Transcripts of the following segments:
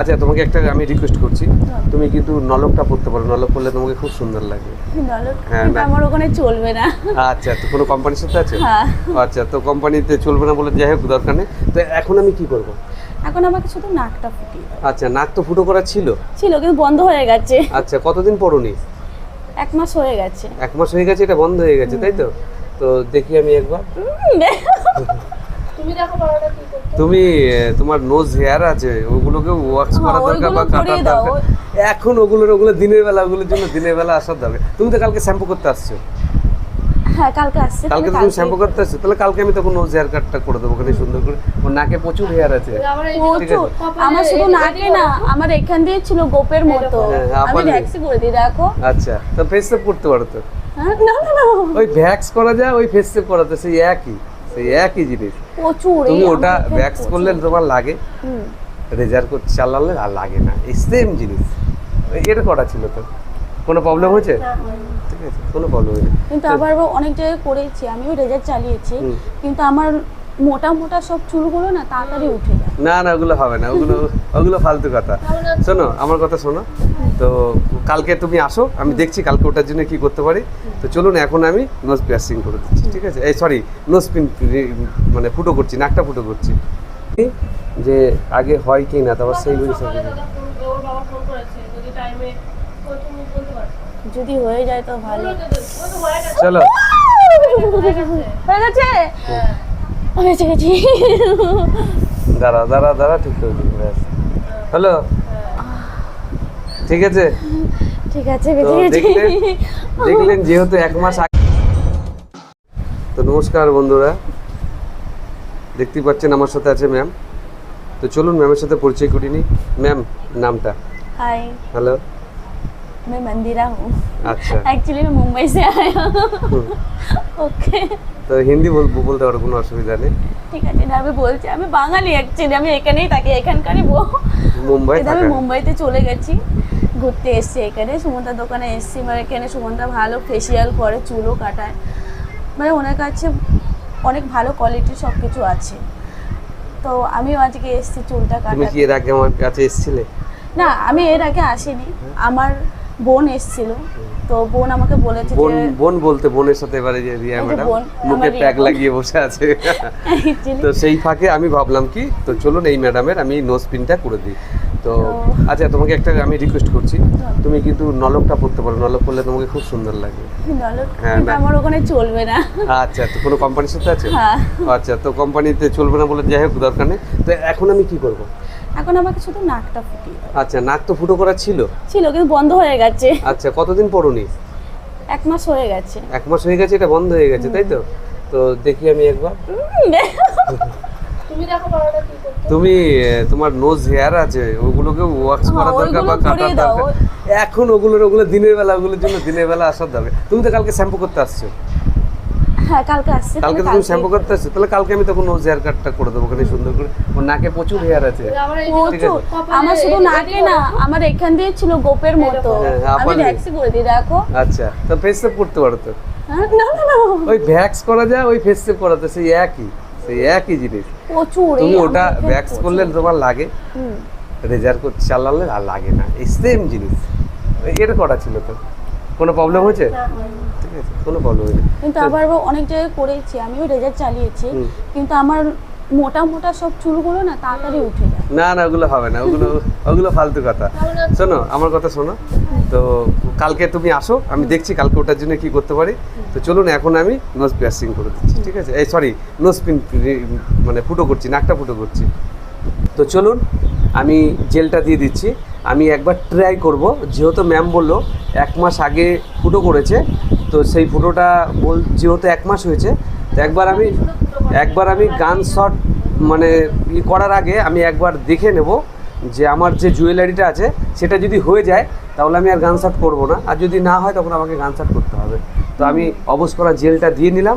আচ্ছা তোমাকে একটা আমি রিকোয়েস্ট করছি। তুমি কিন্তু নলকটা পড়তে পারো। নলক পড়লে তোমাকে খুব সুন্দর লাগবে নলক হ্যাঁ, কিন্তু আমার ওখানে চলবে না। আচ্ছা তো কোনো কোম্পানির সাথে আছে? হ্যাঁ। আচ্ছা তো কোম্পানিতে চলবে না বলে যাই হোক দরকার নেই। তো এখন আমি কি করব? এখন আমাকে শুধু নাকটা ফুটিয়ে আচ্ছা নাক তো ফুটো করা ছিল? ছিল কিন্তু বন্ধ হয়ে গেছে। আচ্ছা কতদিন পড়ুনি? এক মাস হয়ে গেছে। এক মাস হয়ে গেছে এটা বন্ধ হয়ে গেছে তাই তো? তো দেখি আমি একবার। তুমি আহ, তোমার নোজ হেয়ার আছে ওগুলোকে ওয়াক্স করা হ্যাঁ, দরকার বা কাটার দরকার? এখন ওগুলোর ওগুলো দিনের বেলা ওগুলোর জন্য দিনের বেলা আসার দরকার। তুমি তো কালকে শ্যাম্পু করতে আসছো। হ্যাঁ কালকে আসছে কালকে তো তুমি শ্যাম্পু করতে আসছো তাহলে কালকে আমি তখন নোজ হেয়ার কাটটা করে দেবো ওখানে সুন্দর করে। ওর নাকে প্রচুর হেয়ার আছে। প্রচুর আমার শুধু নাকে না আমার এখান দিয়ে ছিল গোপের মতো। হ্যাঁ, আমি। ভ্যাক্সি করে দিই দেখো। আচ্ছা তো ফেস করতে পারো তো? হ্যাঁ, না না না। ওই ভ্যাক্স করা যায় ওই ফেস সেভ করা তো সেই একই। সেই একই জিনিস। প্রচুর তুমি ওটা ব্যাক্স করলে তোমার লাগে রেজার করতে চালালে আর লাগে না। এই সেম জিনিস। এর করা ছিল তো? কোনো প্রবলেম হয়েছে? ঠিক আছে কোনো প্রবলেম হয়নি। কিন্তু আবার অনেক জায়গায় করেছি আমিও রেজার চালিয়েছি কিন্তু আমার মোটা মোটা সব চুলগুলো না তাড়াতাড়ি উঠে যায় না না ওগুলো হবে না ওগুলো ওগুলো ফালতু কথা শোনো আমার কথা শোনো তো কালকে তুমি আসো আমি দেখছি কালকে ওটার জন্য কি করতে পারি তো চলুন এখন আমি নোজ পিয়ার্সিং করে দিচ্ছি ঠিক আছে এই সরি নোজ পিন মানে ফুটো করছি নাকটা ফুটো করছি যে আগে হয় কি না তারপর সেই বুঝে সব বাবা ফোন করেছে যদি টাইমে তুমি বলতে পারছ যদি হয়ে যায় তো ভালো হয়ে চলো হয়ে গেছে হয়েছে গেছি দাঁড়া দাঁড়া দাঁড়া ঠিক করে দিন ব্যাস। হ্যালো? ঠিক আছে? ঠিক আছে বেঁচে গেছি। দেখলেন দেখলেন যেহেতু এক মাস আগে তো নমস্কার বন্ধুরা। দেখতেই পাচ্ছেন আমার সাথে আছে ম্যাম। তো চলুন ম্যামের সাথে পরিচয় করিনি ম্যাম নামটা। Hi hello? मैं मंदिरा हूँ আচ্ছা एक्चुअली मैं मुंबई से आया হুম। ওকে তো হিন্দি বল- বলতে পারো কোনো অসুবিধা নেই ঠিক আছে না আমি বলছি আমি বাঙালি অ্যাকচুয়ালি আমি এখানেই থাকি এখানকারই বউ মুম্বাই কিন্তু আমি থাকা মুম্বাইতে চলে গেছি ঘুরতে এসছি এখানে সুমন্তার দোকানে এসছি মানে এখানে সুমন্তা ভালো ফেসিয়াল করে চুলও কাটায় মানে ওনার কাছে অনেক ভালো কোয়ালিটির সব কিছু আছে তো আমিও আজকে এসছি চুলটা তুমি কাটাতে কি এর আগে আমার কাছে এসেছিলে না আমি এর আগে আসিনি আমার বোন এসেছিল। তো বোন আমাকে বলেছে বোন বোন বলতে বোনের সাথে এবারে যে রিয়া ম্যাডাম মুখে প্যাক লাগিয়ে বসে আছে। তো সেই ফাঁকে আমি ভাবলাম কি তো চলুন এই ম্যাডামের আমি নোজ পিনটা করে দিই। তো আচ্ছা তোমাকে একটা আমি রিকোয়েস্ট করছি। তুমি কিন্তু নলকটা পড়তে পারো নলক পড়লে তোমাকে খুব সুন্দর লাগবে নলক হ্যাঁ, আমার ওখানে চলবে না। আচ্ছা তো কোনো কোম্পানির সাথে আছে? হ্যাঁ। আচ্ছা তো কোম্পানিতে চলবে না বলে যাই হোক দরকার নেই। তো এখন আমি কি করব? এখন আমাকে শুধু নাকটা ফুটিয়ে দাও। আচ্ছা নাক তো ফুটো করা ছিল? ছিল কিন্তু বন্ধ হয়ে গেছে। আচ্ছা কতদিন পড়ুনি? এক মাস হয়ে গেছে। এক মাস হয়ে গেছে এটা বন্ধ হয়ে গেছে তাই তো? তো দেখি আমি একবার। তুমি দেখো কি করছ? তুমি তোমার নোজ হেয়ার আছে ওগুলোকে ওয়াক্স হ্যাঁ, করা দরকার বা কাটা দাও। দরকার? এখন ওগুলোর ওগুলো দিনের বেলা ওগুলোর জন্য দিনের বেলা আসার দরকার। তুমি তো কালকে শ্যাম্পু করতে আসছো। হ্যাঁ কালকে আসছে কালকে তো তুমি শ্যাম্পু করতে আসছো তাহলে কালকে আমি তখন হেয়ার কাটটা করে দেবো ওখানে সুন্দর করে। ওর নাকে প্রচুর হেয়ার আছে। আমার প্রচুর। আমার শুধু নাকে না আমার এখান দিয়ে ছিল গোপের মতো। হ্যাঁ, আমি ভ্যাক্সি করে দিই দেখো। আচ্ছা তো ফেস সেভ করতে পারো তো? হ্যাঁ, না না না। ওই ভ্যাক্স করা যায় ওই ফেস সেভ করা তো সেই একই সেই একই জিনিস। প্রচুর তুমি ওটা ভ্যাক্স করলে তোমার লাগে। রেজার করতে চালালে আর লাগে না। এই সেম জিনিস। এটা করা ছিল তো? কোনো প্রবলেম হয়েছে? ঠিক আছে কোনো প্রবলেম হয়নি। কিন্তু আবার অনেক জায়গায় করেছি আমিও রেজাল্ট চালিয়েছি কিন্তু আমার মোটা মোটা সব চুলগুলো না তাড়াতাড়ি উঠে যায়। না না ওগুলো হবে না ওগুলো ওগুলো ফালতু কথা। শোনো আমার কথা শোনো। তো কালকে তুমি আসো আমি দেখছি কালকে ওটার জন্য কি করতে পারি। তো চলুন এখন আমি নোজ পিয়ার্সিং করে দিচ্ছি ঠিক আছে? এই সরি নোজ পিন মানে ফুটো করছি নাকটা ফুটো করছি। তো চলুন আমি জেলটা দিয়ে দিচ্ছি। আমি একবার ট্রাই করব যেহেতু ম্যাম বলল এক মাস আগে ফুটো করেছে তো সেই ফটোটা বল যেহেতু এক মাস হয়েছে তো একবার আমি একবার আমি গান শট মানে ই করার আগে আমি একবার দেখে নেব যে আমার যে জুয়েলারিটা আছে সেটা যদি হয়ে যায় তাহলে আমি আর গান শট করব না। আর যদি না হয় তখন আমাকে গান শট করতে হবে। তো আমি অবশ করা জেলটা দিয়ে নিলাম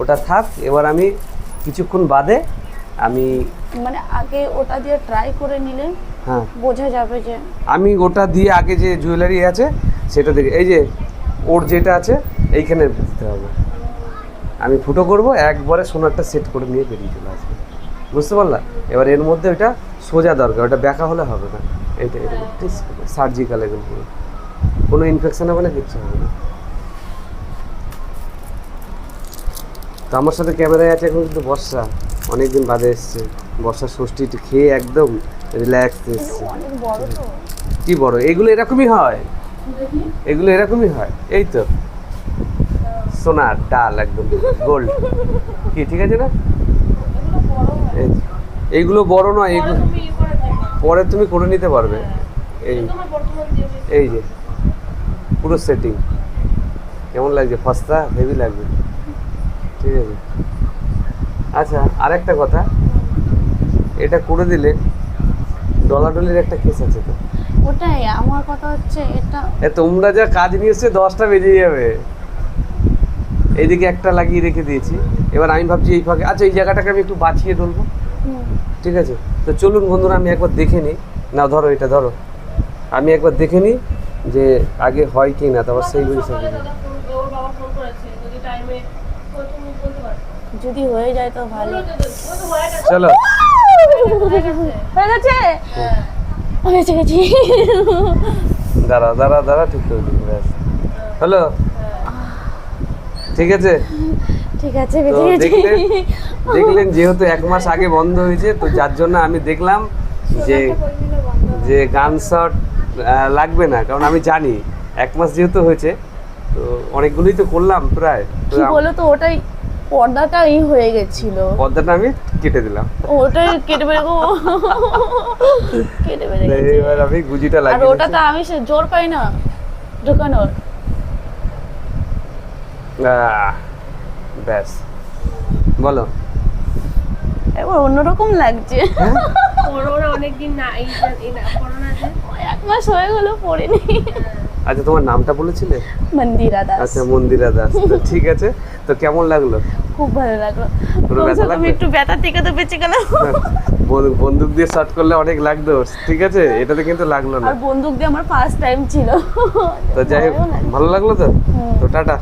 ওটা থাক এবার আমি কিছুক্ষণ বাদে আমি মানে আগে ওটা দিয়ে ট্রাই করে নিলে হ্যাঁ। বোঝা যাবে যে আমি ওটা দিয়ে আগে যে জুয়েলারি আছে সেটা দেখে এই যে ওর যেটা আছে এইখানে দিতে হবে। আমি ফুটো করব একবারে সোনারটা সেট করে নিয়ে বেরিয়ে চলে আসবে। বুঝতে পারলা? এবার এর মধ্যে ওটা সোজা দরকার ওটা ব্যাকা হলে হবে না। এইটা এটা সার্জিক্যাল এগুলো পুরো কোনো ইনফেকশন হবে না কিচ্ছু হবে না। তো আমার সাথে ক্যামেরায় আছে এখন কিন্তু বর্ষা। অনেকদিন বাদে এসছে। বর্ষার ষষ্ঠীটি খেয়ে একদম রিল্যাক্স এসছে। কি বড়? এগুলো এরকমই হয়। এগুলো এরকমই হয়। এই তো। সোনার ডাল একদম, গোল্ড। কি, ঠিক আছে না? এই এইগুলো বড় নয়, এগুলো পরে তুমি করে নিতে পারবে। এই এই যে। পুরো সেটিং কেমন লাগছে? ফস্তা হেভি লাগবে। ঠিক আছে। আচ্ছা আরেকটা কথা। এটা করে দিলে ডলাডলির একটা কেস আছে তো। ওটাই আমার কথা হচ্ছে এটা এ তোমরা যা কাজ নিয়ে এসছে দশটা বেজে যাবে। এইদিকে একটা লাগিয়ে রেখে দিয়েছি। এবার আমি ভাবছি এই ফাঁকে আচ্ছা এই জায়গাটাকে আমি একটু বাঁচিয়ে তুলবো। ঠিক আছে? তো চলুন বন্ধুরা আমি একবার দেখে নিই। না ধরো এটা ধরো। আমি একবার দেখে নিই যে আগে হয় কি না তারপর সেই বুঝে যদি হয়ে যায় তো ভালো। ও তো হয়ে গেছে। চলো। হয়ে গেছে। হয়েছে গেছি দাঁড়া দাঁড়া দাঁড়া ঠিক করে দিই ব্যাস। হ্যালো? ঠিক আছে? ঠিক আছে বেঁচে গেছি। দেখলেন দেখলেন যেহেতু এক মাস আগে বন্ধ হয়েছে তো যার জন্য আমি দেখলাম যে যে গান শট লাগবে না কারণ আমি জানি এক মাস যেহেতু হয়েছে তো অনেকগুলোই তো করলাম প্রায়। কি বলো তো ওটাই পর্দাটা ই হয়ে গেছিল। পর্দাটা আমি কেটে দিলাম। ওটাই কেটে গো। কেটে গেছে। এবার আমি গুজিটা আর ওটা তো আমি সে জোর পাই না ঢোকানোর। ব্যাস। বলো। এবার অন্যরকম লাগছে। করোনা অনেকদিন না এক মাস হয়ে গেল পড়িনি। আচ্ছা তোমার নামটা বলেছিলে? মন্দিরা দাস। আচ্ছা মন্দিরা দাস। তো ঠিক আছে। তো কেমন লাগল? খুব ভালো লাগল। আমি একটু ব্যথা থেকে তো বেঁচে গেলাম। বন- বন্দুক দিয়ে শট করলে অনেক লাগতো। ঠিক আছে? এটাতে কিন্তু লাগল না। আর বন্দুক দিয়ে আমার ফার্স্ট টাইম ছিল। তো যাই হোক ভালো লাগল। তো? তো টাটা।